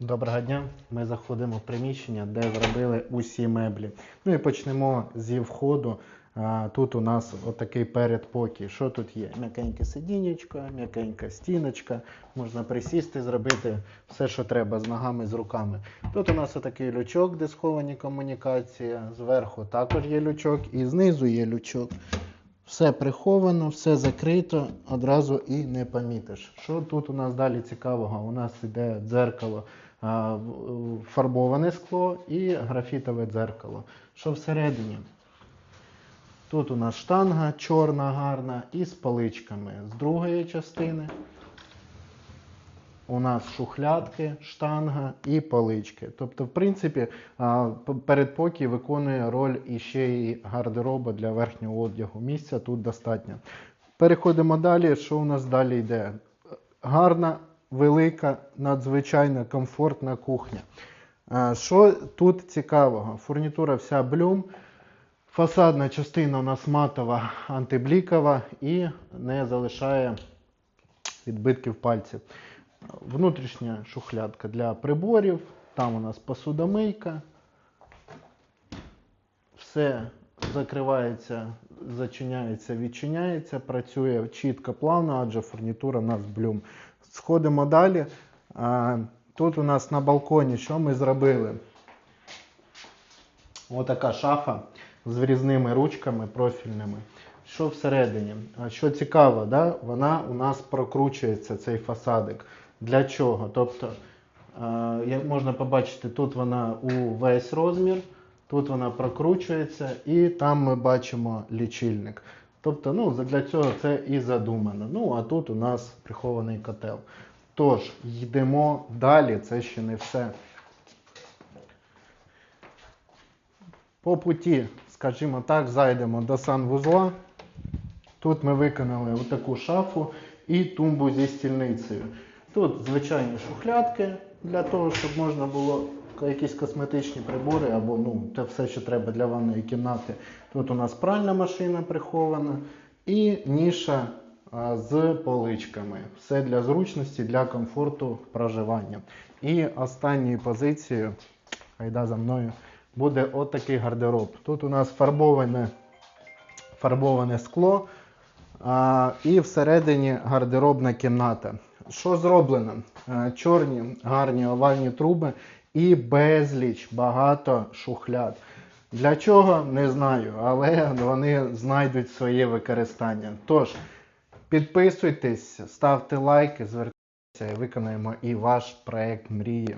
Доброго дня. Ми заходимо в приміщення, де зробили усі меблі. Ну і почнемо зі входу. Тут у нас отакий передпокій. Що тут є? М'якеньке сидінечко, м'якенька стіночка. Можна присісти, зробити все, що треба з ногами, з руками. Тут у нас отакий лючок, де сховані комунікації. Зверху також є лючок і знизу є лючок. Все приховано, все закрито, одразу і не помітиш. Що тут у нас далі цікавого? У нас іде дзеркало, фарбоване скло і графітове дзеркало. Що всередині? Тут у нас штанга чорна, гарна і з поличками. З другої частини у нас шухлядки, штанга і полички. Тобто, в принципі, передпокій виконує роль іще і гардероба для верхнього одягу. Місця тут достатньо. Переходимо далі. Що у нас далі йде? Гарна, велика, надзвичайно комфортна кухня. Що тут цікавого? Фурнітура вся блюм. Фасадна частина у нас матова, антиблікова і не залишає відбитків пальців. Внутрішня шухлядка для приборів. Там у нас посудомийка. Все закривається, зачиняється, відчиняється, працює чітко, плавно, адже фурнітура у нас блюм. Сходимо далі. Тут у нас на балконі що ми зробили? Отака шафа з врізними ручками профільними. Що всередині? Що цікаво, да? вона у нас прокручується, цей фасадик. Для чого? Тобто, е, як можна побачити, тут вона у весь розмір, тут вона прокручується, і там ми бачимо лічильник. Тобто, ну, для цього це і задумано. Ну, а тут у нас прихований котел. Тож, йдемо далі, це ще не все. По путі, скажімо так, зайдемо до санвузла. Тут ми виконали отаку шафу і тумбу зі стільницею. Тут звичайні шухлядки для того, щоб можна було якісь косметичні прибори або ну, те все, що треба для ванної кімнати. Тут у нас пральна машина прихована і ніша а, з поличками. Все для зручності, для комфорту проживання. І останньою позицією, айда за мною, буде отакий гардероб. Тут у нас фарбоване, фарбоване скло. А, і всередині гардеробна кімната. Що зроблено? А, чорні гарні овальні труби і безліч багато шухляд. Для чого не знаю, але вони знайдуть своє використання. Тож, підписуйтесь, ставте лайки, звертайтеся і виконаємо і ваш проект мрії.